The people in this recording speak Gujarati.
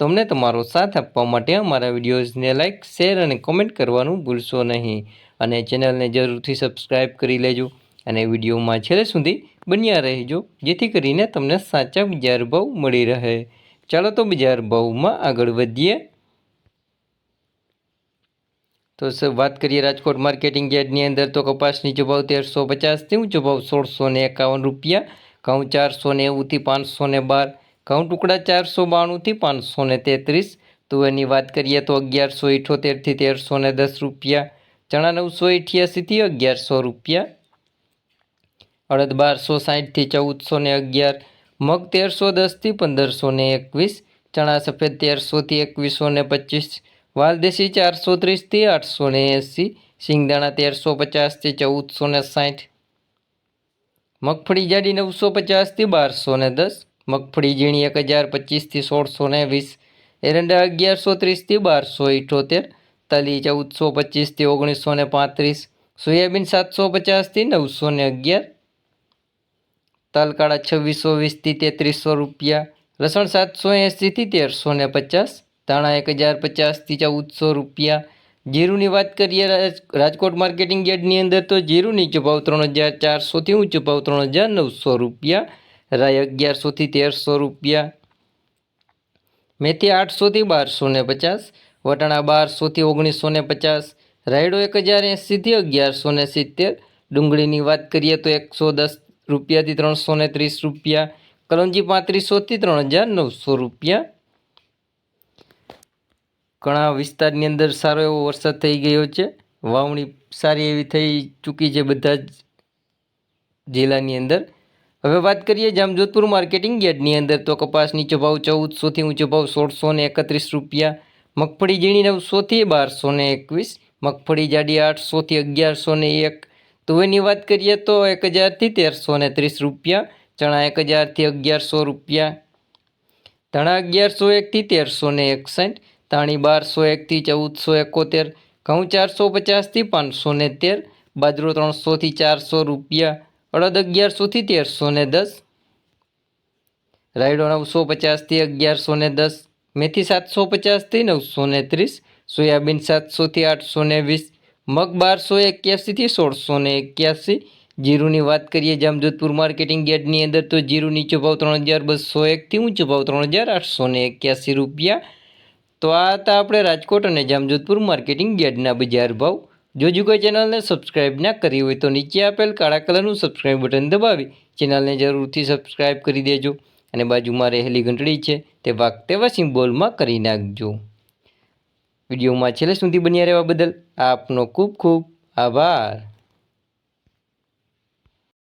તો અમને તમારો સાથ આપવા માટે અમારા વિડીયોઝને લાઇક શેર અને કોમેન્ટ કરવાનું ભૂલશો નહીં. અને ચેનલને જરૂરથી સબસ્ક્રાઇબ કરી લેજો અને વિડીયોમાં છેલ્લે સુધી બન્યા રહેજો, જેથી કરીને તમને સાચા બજાર ભાવ મળી રહે. ચાલો તો બજાર ભાવમાં આગળ વધીએ. તો સર વાત કરીએ રાજકોટ માર્કેટિંગ યાર્ડની અંદર તો કપાસ નીચો ભાવ તેરસો પચાસથી ઊંચો ભાવ સોળસો એકાવન રૂપિયા, ઘઉં ચારસો નેવુંથી પાંચસો બાર ઘઉં ટુકડા ચારસો બાણુંથી પાંચસો ને તેત્રીસ. તુવેરની વાત કરીએ તો અગિયારસો ઇઠોતેરથી તેરસો ને દસ રૂપિયા. ચણા નવસો અઠ્યાસીથી અગિયારસો રૂપિયા. અડદ બારસો સાઠથી ચૌદસો ને અગિયાર. મગ તેરસો દસથી પંદરસો ને એકવીસ. ચણા સફેદ તેરસોથી એકવીસો ને પચીસ. વાલદેશી ચારસો ત્રીસથી આઠસો ને એંસી. સિંગદાણા તેરસો પચાસથી ચૌદસો ને સાઠ મગફળી જાડી નવસો પચાસથી બારસો ને દસ. મગફળી ઝીણી એક હજાર પચીસથી સોળસો ને વીસ, એરંડા અગિયારસો ત્રીસથી બારસો ઇઠોતેર, તલી ચૌદસો પચીસથી ઓગણીસો ને પાંત્રીસ, સોયાબીન સાતસો પચાસથી નવસો ને અગિયાર, તલકાળા છવ્વીસો વીસથી તેત્રીસો રૂપિયા, લસણ સાતસો એંસીથી તેરસો ને પચાસ, ધાણા એક હજાર પચાસથી ચૌદસો રૂપિયા. જીરુની વાત કરીએ રાજ- રાજકોટ માર્કેટિંગ યાર્ડની અંદર તો જીરુની નીચો ત્રણ હજાર ચારસોથી ઊંચો ભાવ ત્રણ હજાર નવસો રૂપિયા. રાય અગિયારસોથી તેરસો રૂપિયા. મેથી આઠસોથી બારસો ને પચાસ, વટાણા બારસોથી ઓગણીસો ને પચાસ, રાયડો એક હજાર એંસીથી અગિયારસો ને સિત્તેર, ડુંગળીની વાત કરીએ તો એકસો દસ રૂપિયાથી ત્રણસો ને ત્રીસ રૂપિયા કલંજી પાંત્રીસોથી ત્રણ હજાર નવસો રૂપિયા. ઘણા વિસ્તારની અંદર સારો એવો વરસાદ થઈ ગયો છે. વાવણી સારી એવી થઈ ચૂકી છે બધા જ જિલ્લાની અંદર. હવે વાત કરીએ જામજોધપુર માર્કેટિંગ યાર્ડની અંદર, તો કપાસ નીચો ચૌદસોથી ઊંચો ભાવ સોળસો ને એકત્રીસ રૂપિયા, મગફળી ઝીણી નવસોથી બારસો ને એકવીસ, મગફળી જાડી આઠસોથી અગિયારસો ને એક તુવેરની વાત કરીએ તો એક હજારથી તેરસો ને ત્રીસ રૂપિયા, ચણા એક હજારથી અગિયારસો રૂપિયા, ધણા અગિયારસો એકથી તેરસો ને એકસઠ, ધાણી બારસો એકથી ચૌદસો એકોતેર, ઘઉં ચારસો પચાસથી પાંચસો ને તેર, બાજરો ત્રણસોથી ચારસો રૂપિયા અડદ અગિયારસોથી તેરસો ને દસ. રાયડો નવસો પચાસથી અગિયારસો ને દસ. મેથી સાતસો પચાસથી નવસો ને ત્રીસ. સોયાબીન સાતસોથી આઠસો ને વીસ. મગ બારસો એક્યાસીથી સોળસો ને એક્યાસી. જીરુની વાત કરીએ જામજોધપુર માર્કેટિંગ યાર્ડની અંદર તો જીરું નીચો ભાવ ત્રણ હજાર બસો એકથી ઊંચો ભાવ ત્રણ હજાર આઠસો ને એક્યાસી રૂપિયા. તો આ હતા આપણે રાજકોટ અને જામજોધપુર માર્કેટિંગ યાર્ડના બજાર ભાવ. જો હજુ કોઈ ચેનલને સબસ્ક્રાઈબ ના કરી હોય તો નીચે આપેલ કાળા કલરનું સબસ્ક્રાઈબ બટન દબાવી ચેનલને જરૂરથી સબસ્ક્રાઈબ કરી દેજો અને બાજુમાં રહેલી ઘંટડી છે તે વાગ તેવા સિમ્બોલમાં કરી નાખજો. વિડીયોમાં છેલ્લે સુધી બન્યા રહેવા બદલ આપનો ખૂબ ખૂબ આભાર.